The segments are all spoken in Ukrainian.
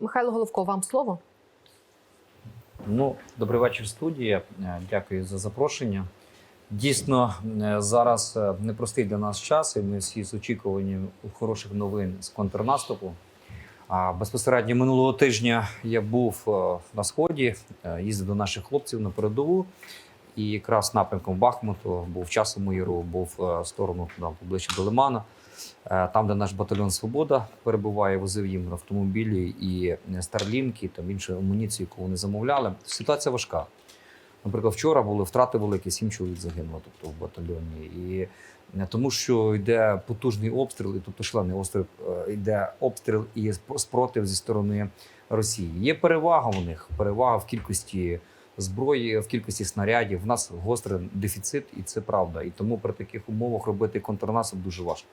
Михайло Головко, вам слово. Ну, добрий вечір, студія. Е, Дякую за запрошення. Дійсно, е, зараз е, непростий для нас час, і ми всі з очікуванням хороших новин з контрнаступу. А безпосередньо минулого тижня я був на сході, їздив до наших хлопців на передову. І якраз напрямком Бахмуту був часом Яру, був в сторону туди, поближче до Лимана. Е, Там, де наш батальйон Свобода перебуває, возив їм автомобілі і е, старлінки, там іншу амуніцію, яку вони замовляли. Ситуація важка. Наприклад, вчора були втрати великі, сім чоловік загинуло, тобто в батальйоні. І е, тому, що йде потужний обстріл, і тобто шалений обстріл, е, йде обстріл і сп- спротив зі сторони Росії. Є перевага у них, перевага в кількості зброї, в кількості снарядів. В нас гострий дефіцит, і це правда. І тому при таких умовах робити контрнаступ дуже важко.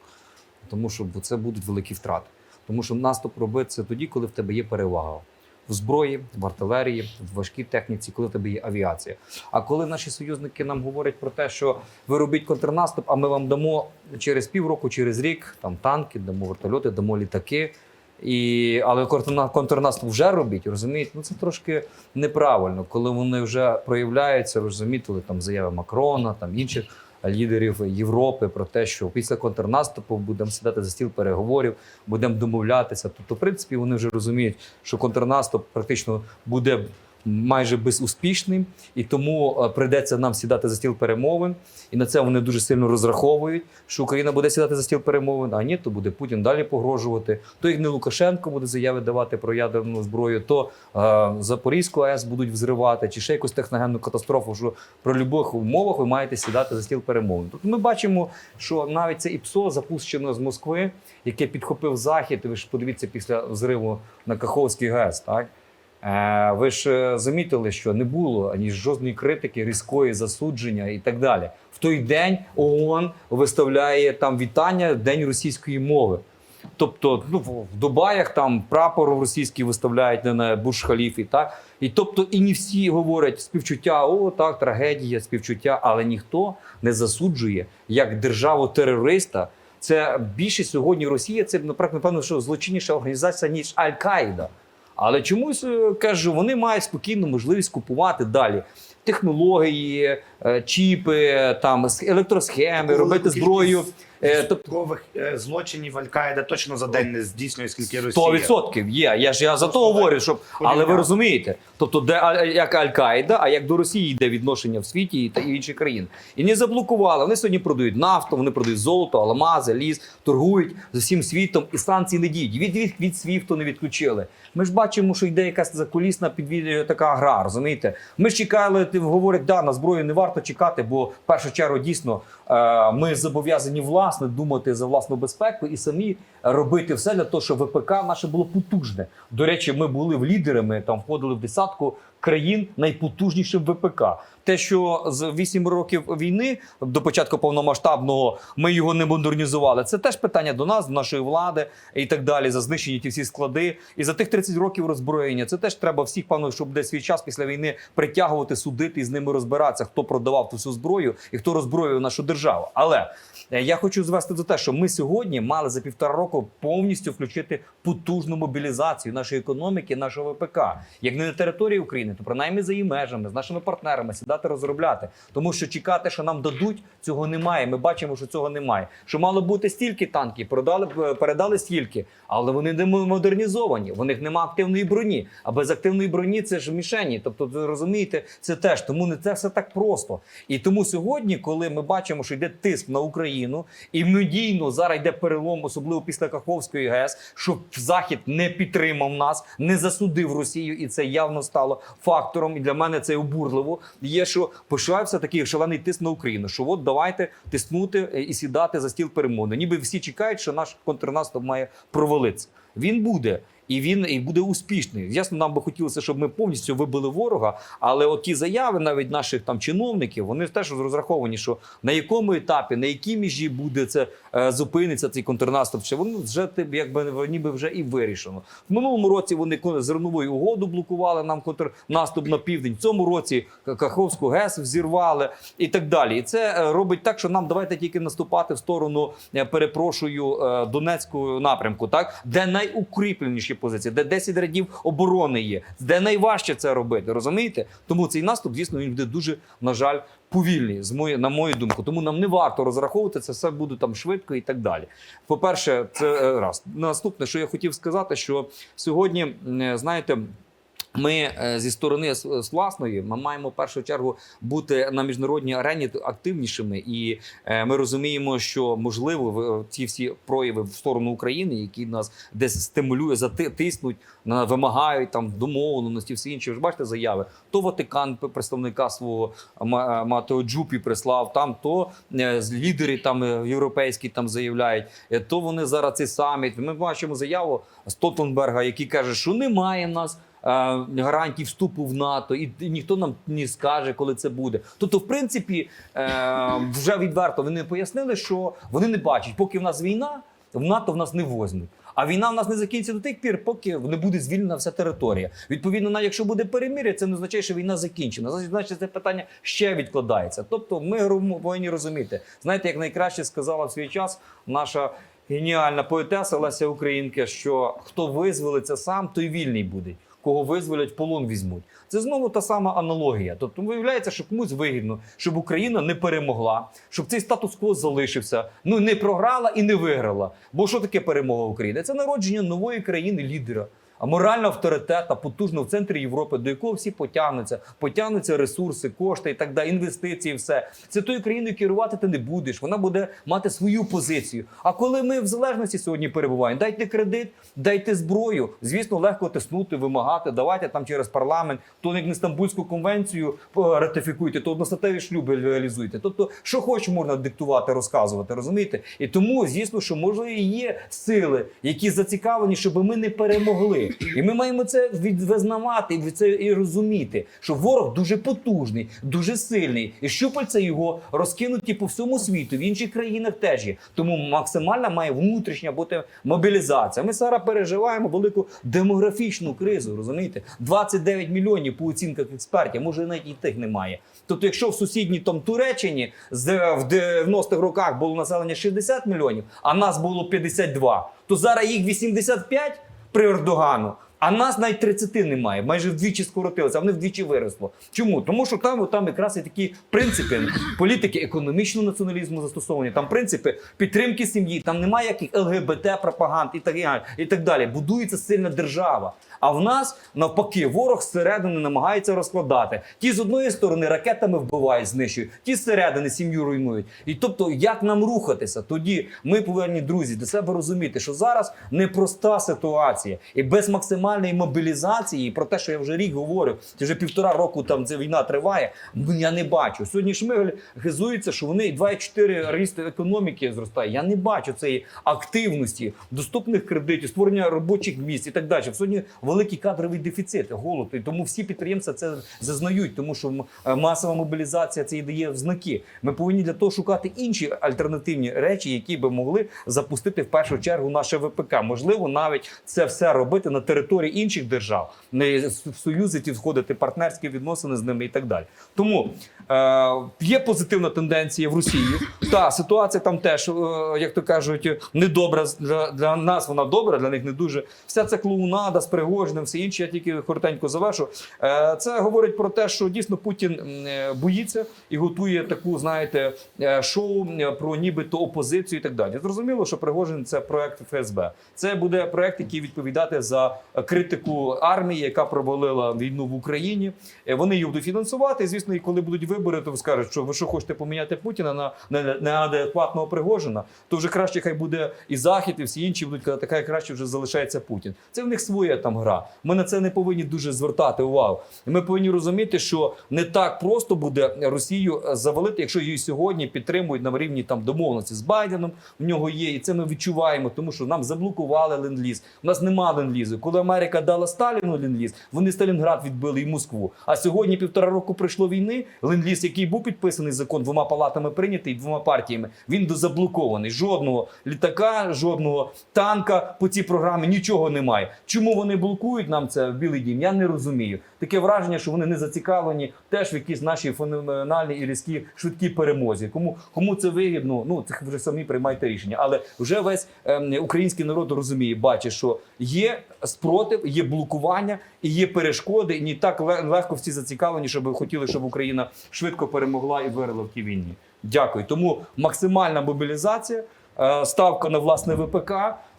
Тому що це будуть великі втрати. Тому що наступ робити це тоді, коли в тебе є перевага в зброї, в артилерії, в важкій техніці, коли в тебе є авіація. А коли наші союзники нам говорять про те, що ви робіть контрнаступ, а ми вам дамо через півроку, через рік там танки, дамо вертольоти, дамо літаки. І, але контрнаступ вже робіть, розумієте? Ну це трошки неправильно, коли вони вже проявляються, ви там заяви Макрона, там інших лідерів Європи про те, що після контрнаступу будемо сідати за стіл переговорів, будемо домовлятися. Тобто, в принципі, вони вже розуміють, що контрнаступ практично буде майже безуспішним, і тому е, прийдеться нам сідати за стіл перемовин. І на це вони дуже сильно розраховують, що Україна буде сідати за стіл перемовин, а ні, то буде Путін далі погрожувати. То як не Лукашенко буде заяви давати про ядерну зброю, то е, Запорізьку АЕС будуть взривати, чи ще якусь техногенну катастрофу, що при будь-яких умовах ви маєте сідати за стіл перемовин. Тобто ми бачимо, що навіть це ІПСО запущено з Москви, яке підхопив захід. Ви ж подивіться після взриву на Каховський ГЕС, так. Е, Ви ж е, замітили, що не було ані жодної критики, різкої засудження і так далі. В той день ООН виставляє там вітання День російської мови. Тобто, ну в Дубаях там прапор російський виставляють на Бурж-Халіфі, так і тобто, і не всі говорять співчуття, о, так, трагедія, співчуття, але ніхто не засуджує як державу терориста. Це більше сьогодні Росія. Це наприклад, напевно, що злочинніша організація ніж Аль-Каїда. Але чомусь е, кажу, вони мають спокійну можливість купувати далі технології, е, чіпи, там електросхеми, робити зброю. Тобто злочинів Аль-Каїда точно за день не здійснює, скільки Росія. 100% є. Я ж я за то говорю, щоб але ви розумієте, тобто, де як Аль-Каїда, а як до Росії йде відношення в світі та і інші країни. І не заблокували. Вони сьогодні продають нафту, вони продають золото, алмази, ліс, торгують з усім світом, і санкції не діють. Від від, від свіфту не відключили. Ми ж бачимо, що йде якась закулісна підвід така гра. Розумієте? Ми ж чекали, ти говорять, да, на зброю не варто чекати, бо в першу чергу дійсно е, ми зобов'язані власне думати за власну безпеку і самі робити все для того, щоб ВПК наше було потужне. До речі, ми були в лідерами, там входили в десятку країн найпотужнішим ВПК. Те, що з 8 років війни до початку повномасштабного ми його не модернізували. Це теж питання до нас, до нашої влади і так далі. За знищені ті всі склади. І за тих 30 років роззброєння. Це теж треба всіх, певно, щоб десь свій час після війни притягувати, судити і з ними розбиратися, хто продавав ту всю зброю і хто роззброював нашу державу. Але е, я хочу звести до те, що ми сьогодні мали за півтора року повністю включити потужну мобілізацію нашої економіки, нашого ВПК, як не на території України, то принаймні за її межами, з нашими партнерами сідати розробляти. Тому що чекати, що нам дадуть, цього немає. Ми бачимо, що цього немає. Що мало бути стільки танків, продали б- передали стільки, але вони не модернізовані. В них немає активної броні. А без активної броні це ж мішені. Тобто, розумієте, це теж тому не це все так просто. І тому сьогодні, коли ми бачимо, що йде тиск на Україну, і медійно зараз йде перелом, особливо після Каховської ГЕС, щоб Захід не підтримав нас, не засудив Росію, і це явно стало фактором. І для мене це обурливо. Є що почався такий шалений тиск на Україну. Що от давайте тиснути е, і сідати за стіл перемоги. Ніби всі чекають, що наш контрнаступ має провалитися. Він буде. І він і буде успішний. Ясно, нам би хотілося, щоб ми повністю вибили ворога. Але от ті заяви, навіть наших там чиновників, вони теж розраховані, що на якому етапі, на якій межі буде це е, зупиниться цей контрнаступ. Чи воно вже якби ніби вже і вирішено. В минулому році вони зернову угоду блокували нам контрнаступ на південь. В цьому році Каховську ГЕС взірвали і так далі. І це е, робить так, що нам давайте тільки наступати в сторону, е, перепрошую, Донецького напрямку, так де найукріпленіші позиції, де 10 рядів оборони є, де найважче це робити. Розумієте? Тому цей наступ, звісно, він буде дуже, на жаль, повільний, з мої, на мою думку. Тому нам не варто розраховувати це все буде там швидко і так далі. По-перше, це е, раз. Наступне, що я хотів сказати, що сьогодні, е, знаєте. Ми е, зі сторони с- с власної ми маємо в першу чергу бути на міжнародній арені активнішими, і е, ми розуміємо, що можливо ці всі прояви в сторону України, які нас десь стимулює, затиснуть, вимагають там домовленості, всі інші. Ж бачите заяви. То Ватикан представника свого Ма- Матео Джупі прислав там, то е, з- лідери там е, європейські там заявляють, е, то вони зараз цей саміт. Ми бачимо заяву Столтенберга, який каже, що немає нас. Е, Гарантій вступу в НАТО, і ніхто нам не скаже, коли це буде. Тобто, в принципі, е, вже відверто вони пояснили, що вони не бачать, поки в нас війна, в НАТО в нас не возьмуть. А війна в нас не закінчиться до тих пір, поки не буде звільнена вся територія. Відповідно, навіть якщо буде перемир'я, це не означає, що війна закінчена. Значить, це питання ще відкладається. Тобто, ми повинні розуміти. Знаєте, як найкраще сказала в свій час наша геніальна поетеса Леся Українка, що хто визволиться сам, той вільний буде. Кого визволять, полон візьмуть. Це знову та сама аналогія. Тобто виявляється, що комусь вигідно, щоб Україна не перемогла, щоб цей статус-кво залишився. Ну не програла і не виграла. Бо що таке перемога України? Це народження нової країни лідера. Морального авторитета, потужно в центрі Європи, до якого всі потягнуться, потягнуться ресурси, кошти і так далі, інвестиції, все це тою країною керувати ти не будеш. Вона буде мати свою позицію. А коли ми в залежності сьогодні перебуваємо, дайте кредит, дайте зброю. Звісно, легко тиснути, вимагати. Давайте там через парламент, то не Стамбульську конвенцію е, ратифікуйте, то одностатеві шлюби реалізуйте. Тобто, що хоч можна диктувати, розказувати, розумієте? І тому, звісно, що і є сили, які зацікавлені, щоб ми не перемогли. І ми маємо це від- визнавати і це і розуміти, що ворог дуже потужний, дуже сильний, і щупальця його розкинуті по всьому світу. В інших країнах теж є. Тому максимальна має внутрішня бути мобілізація. Ми зараз переживаємо велику демографічну кризу. Розумієте, 29 мільйонів по оцінках експертів. Може навіть і тих немає. Тобто, якщо в сусідній там Туреччині в 90-х роках було населення 60 мільйонів, а нас було 52, то зараз їх 85 при Ердогану. А нас навіть 30 немає, майже вдвічі скоротилося, а вони вдвічі виросло. Чому? Тому що там, там якраз і такі принципи політики економічного націоналізму застосовані, там принципи підтримки сім'ї, там немає яких ЛГБТ пропаганд і так, і так далі. Будується сильна держава. А в нас навпаки, ворог зсередини намагається розкладати. Ті з одної сторони ракетами вбивають, знищують, ті зсередини сім'ю руйнують. І тобто, як нам рухатися? Тоді ми повинні, друзі, для себе розуміти, що зараз непроста ситуація, і без максимальної мобілізації, про те, що я вже рік говорю, чи вже півтора року там ця війна триває. ну, Я не бачу. Сьогодні Шмигаль хизується, що вони 2,4 ріст економіки зростає. Я не бачу цієї активності, доступних кредитів, створення робочих місць і так далі. Сьогодні великий кадровий дефіцит, голод. І тому всі підприємства це зазнають, тому що е, масова мобілізація це і дає знаки. Ми повинні для того шукати інші альтернативні речі, які би могли запустити в першу чергу наше ВПК. Можливо, навіть це все робити на території інших держав, в союзи ті входити партнерські відносини з ними і так далі. Тому е, є позитивна тенденція в Росії. Та ситуація там теж, е, як то кажуть, недобра для, для нас. Вона добра, для них не дуже. Вся ця клоунада з Пригожиним, все інше. Я тільки коротенько завершу. Е, це говорить про те, що дійсно Путін е, боїться і готує таку, знаєте, е, шоу е, про нібито опозицію і так далі. Зрозуміло, що Пригожин це проект ФСБ. Це буде проект, який відповідати за критику армії, яка провалила війну в Україні. Е, Вони її будуть фінансувати. Звісно, і коли будуть вибори, то скажуть, що ви що хочете поміняти Путіна на на- неадекватного Пригожина, то вже краще хай буде і захід, і всі інші будуть казати, хай краще вже залишається Путін. Це в них своя там гра. Ми на це не повинні дуже звертати увагу. Ми повинні розуміти, що не так просто буде Росію е, завалити, якщо її сьогодні підтримують на рівні там домовленості з Байденом. В нього є, і це ми відчуваємо, тому що нам заблокували ленд-ліз. У нас нема ленд-лізу. Коли Америка дала Сталіну ленд-ліз, вони Сталінград відбили і Москву. А сьогодні півтора року пройшло війни. Ленд-ліз, який був підписаний закон двома палатами прийнятий, двома партіями, він заблокований. Жодного літака, жодного танка по цій програмі нічого немає. Чому вони блокують нам це в Білий Дім? Я не розумію. Таке враження, що вони не зацікавлені теж в якійсь нашій феноменальній і різкій швидкій перемозі. Кому кому це вигідно? Ну це вже самі приймайте рішення. Але вже весь ем, український народ розуміє, бачить, що є спротив, є блокування і є перешкоди. І не так ле- легко всі зацікавлені, щоб хотіли, щоб Україна швидко перемогла і виграла в тій війні. Дякую. Тому максимальна мобілізація, е, ставка на власне ВПК.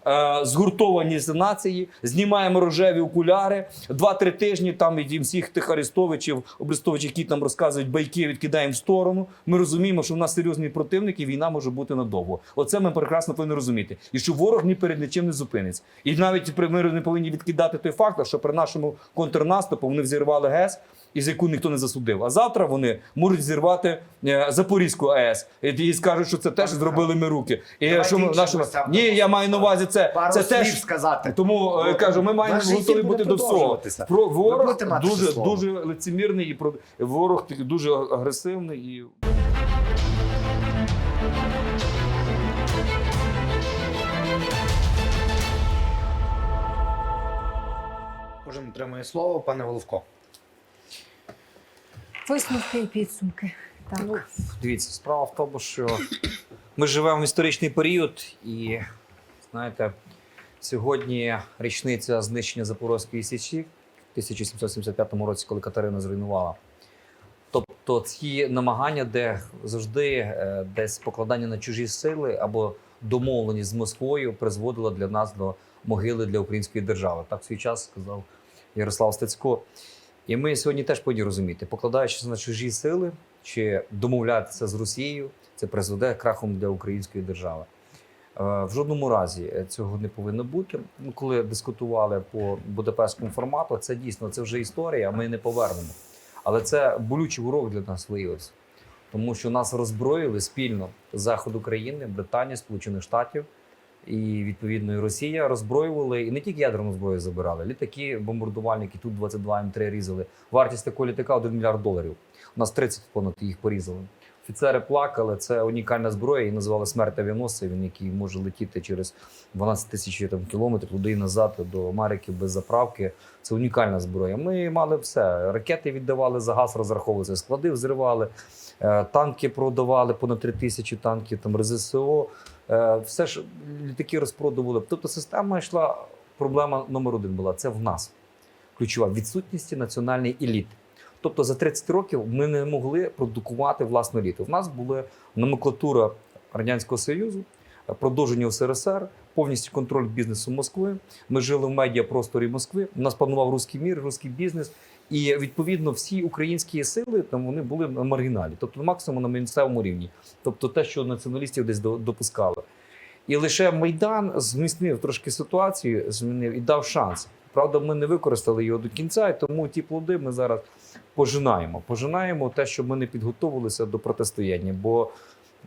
Е, Згуртованість нації, знімаємо рожеві окуляри. Два-три тижні там і всіх тих арестовичів, обрестовичів, які там розказують байки, відкидаємо в сторону. Ми розуміємо, що в нас серйозний противник і війна може бути надовго. Оце ми прекрасно повинні розуміти. І що ворог ні перед нічим не зупиниться. І навіть ми не повинні відкидати той факт, що при нашому контрнаступу вони взірвали ГЕС. Із яку ніхто не засудив. А завтра вони можуть зірвати е, Запорізьку АЕС і, скажуть, що це теж зробили ми руки. І Давайте що ми ні, я маю на увазі це. Пару це теж сказати. тому е, кажу, ми маємо готові бути до всього. Про ворог дуже слово. дуже лицемірний і про ворог дуже агресивний і. Кожен отримує слово, пане Головко. Висновки і підсумки. Так. Ну, дивіться, справа в тому, що ми живемо в історичний період, і знаєте, сьогодні річниця знищення Запорозької січі в 1775 році, коли Катерина зруйнувала. Тобто ці намагання, де завжди е, десь покладання на чужі сили або домовленість з Москвою призводило для нас до могили для української держави. Так в свій час сказав Ярослав Стецько. І ми сьогодні теж повинні розуміти, покладаючись на чужі сили чи домовлятися з Росією, це призведе крахом для української держави. Е, В жодному разі цього не повинно бути. Ну, коли дискутували по Будапештському формату, це дійсно це вже історія, ми не повернемо. Але це болючий урок для нас виявився. Тому що нас роззброїли спільно Захід України, Британія, Сполучених Штатів і відповідно і Росія роззброювали і не тільки ядерну зброю забирали, літаки, бомбардувальники, тут 22 М3 різали. Вартість такого літака 1 мільярд доларів. У нас 30 понад їх порізали. Офіцери плакали, це унікальна зброя, і називали смерть авіаносця, він який може летіти через 12 тисяч кілометрів туди і назад до Америки без заправки. Це унікальна зброя. Ми мали все. Ракети віддавали за газ, розраховувалися, склади взривали, е, танки продавали, понад 3 тисячі танків, там РЗСО. Е, Все ж літаки розпродували. Тобто система йшла. Проблема номер один була це в нас. Ключова відсутність національної еліти. Тобто за 30 років ми не могли продукувати власну еліту. В нас була номенклатура Радянського Союзу, продовження УСРСР, повністю контроль бізнесу Москви. Ми жили в медіапросторі Москви. У нас панував руський мір, руський бізнес. І відповідно всі українські сили там вони були на маргіналі, тобто максимум на місцевому рівні, тобто те, що націоналістів десь до- допускали. І лише Майдан зміцнив трошки ситуацію, змінив і дав шанс. Правда, ми не використали його до кінця, і тому ті плоди ми зараз пожинаємо. Пожинаємо те, що ми не підготовилися до протистояння. Бо,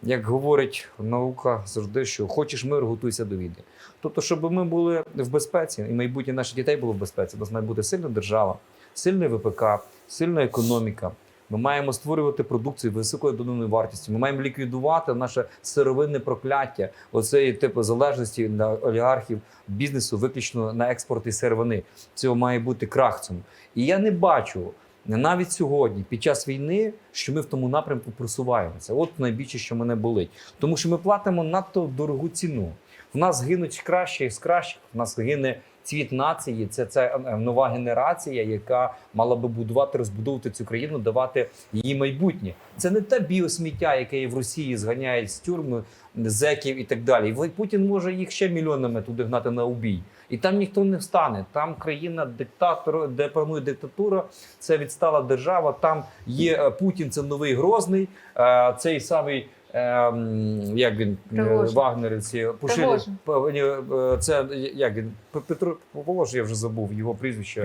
як говорить наука завжди, що хочеш мир, готуйся до війни. Тобто, щоб ми були в безпеці, і майбутнє наших дітей було в безпеці, у нас має бути сильна держава, сильний ВПК, сильна економіка. Ми маємо створювати продукцію з високою доданою вартістю. Ми маємо ліквідувати наше сировинне прокляття, оцеї типу залежності на олігархів бізнесу, виключно на експорт і сировини. Цього має бути крах цьому. І я не бачу навіть сьогодні, під час війни, що ми в тому напрямку просуваємося. От найбільше, що мене болить, тому що ми платимо надто дорогу ціну. В нас гинуть кращі з кращих. В нас гине цвіт нації. Це, це е, нова генерація, яка мала би будувати, розбудовувати цю країну, давати її майбутнє. Це не те біосміття, яке в Росії зганяють з тюрми, зеків і так далі. І Путін може їх ще мільйонами туди гнати на убій. І там ніхто не встане. Там країна диктатор, де панує диктатура, це відстала держава. Там є е, Путін, це новий грозний, е, цей самий. е, Як він е, Пригожин. вагнерівці поширили Пригожин. П- ні, е, це як він Петро Волож, я вже забув його прізвище.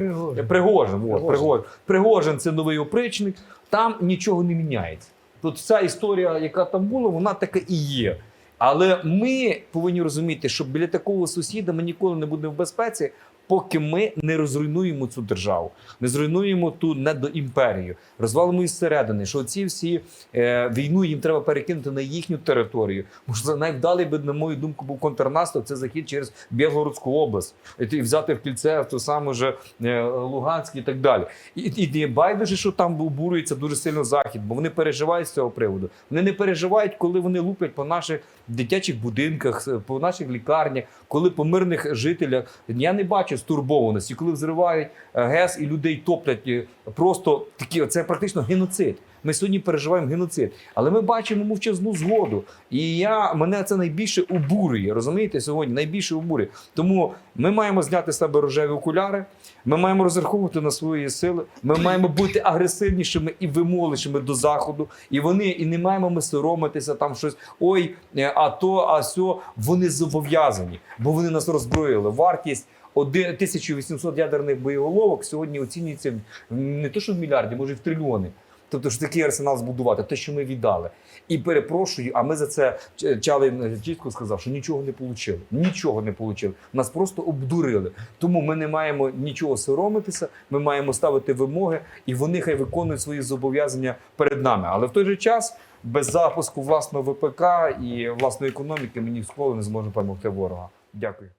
Пригожин. от, Пригожин. Пригожин це новий опричник. Там нічого не міняється. Тут ця історія, яка там була, вона така і є. Але ми повинні розуміти, що біля такого сусіда ми ніколи не будемо в безпеці, поки ми не розруйнуємо цю державу, не зруйнуємо ту недоімперію, розвалимо її зсередини, що ці всі е, війну їм треба перекинути на їхню територію. Може, найвдалий би, на мою думку, був контрнаступ, це захід через Білгородську область, і взяти в кільце в ту саму же е, Луганськ і так далі. І, і, і байдуже, що там обурюється дуже сильно захід, бо вони переживають з цього приводу. Вони не переживають, коли вони луплять по наших дитячих будинках, е, по наших лікарнях, коли по мирних жителях. Я не бачу стурбованості, коли взривають е, ГЕС і людей топлять е, просто такі. Це практично геноцид. Ми сьогодні переживаємо геноцид, але ми бачимо мовчазну згоду. І я мене це найбільше обурює. Розумієте, сьогодні найбільше обурює. Тому ми маємо зняти з себе рожеві окуляри. Ми маємо розраховувати на свої сили. Ми маємо бути агресивнішими і вимогливішими до заходу. І вони і не маємо ми соромитися там щось. Ой, е, а то, а сьо. Вони зобов'язані, бо вони нас роззброїли. Вартість. 1800 ядерних боєголовок сьогодні оцінюється не то, що в мільярді, може, в трильйони. Тобто ж такий арсенал збудувати, те, що ми віддали. І перепрошую, а ми за це Ч- чітко сказав, що нічого не отримали. Нічого не отримали. Нас просто обдурили. Тому ми не маємо нічого соромитися, ми маємо ставити вимоги, і вони хай виконують свої зобов'язання перед нами. Але в той же час без запуску власного ВПК і власної економіки ми ніколи не зможемо перемогти ворога. Дякую.